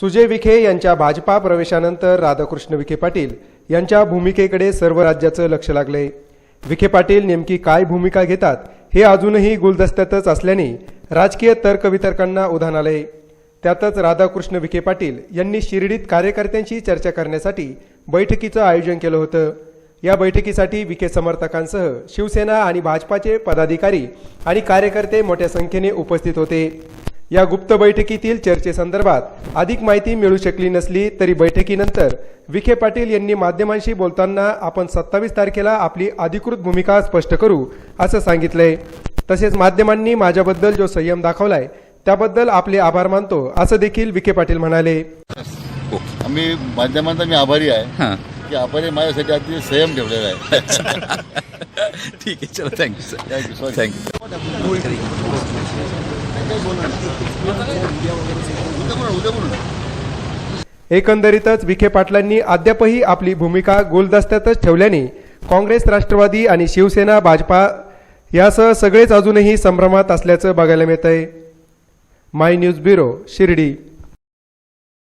सुजय विखे यांच्या भाजपा प्रवेशानंतर राधाकृष्ण विखे पाटील यांच्या भूमिकेकडे सर्व राज्याचं लक्ष लागले. विखे पाटील नेमकी काय भूमिका घेतात हे अजूनही गुलदस्त्यातच असल्याने राजकीय तर्कवितर्कांना उधाण आले. त्यातच राधाकृष्ण विखे पाटील यांनी शिर्डीत कार्यकर्त्यांशी चर्चा करण्यासाठी बैठकीचं आयोजन केलं होतं. या बैठकीसाठी विखे समर्थकांसह शिवसेना आणि भाजपाचे पदाधिकारी आणि कार्यकर्ते मोठ्या संख्येने उपस्थित होते. या गुप्त बैठकीतील चर्चेसंदर्भात अधिक माहिती मिळू शकली नसली तरी बैठकीनंतर विखे पाटील यांनी माध्यमांशी बोलताना आपण सत्तावीस तारखेला आपली अधिकृत भूमिका स्पष्ट करू असं सांगितलंय. तसेच माध्यमांनी माझ्याबद्दल जो संयम दाखवलाय त्याबद्दल आपले आभार मानतो असं देखील विखे पाटील म्हणाले. ओके आम्ही माध्यमांचा मी आभारी आहे हां. की आपण माझ्यासाठी अतिशय संयम ठेवलेला आहे. ठीक आहे चलो थँक्यू सर sorry. थँक्यू एकंदरीतच विखे पाटलांनी अद्यापही आपली भूमिका गुलदस्त्यातच ठेवल्याने काँग्रेस राष्ट्रवादी आणि शिवसेना भाजपा यासह सगळेच अजूनही संभ्रमात असल्याचं बघायला मिळत आहे माय न्यूज ब्युरो शिर्डी.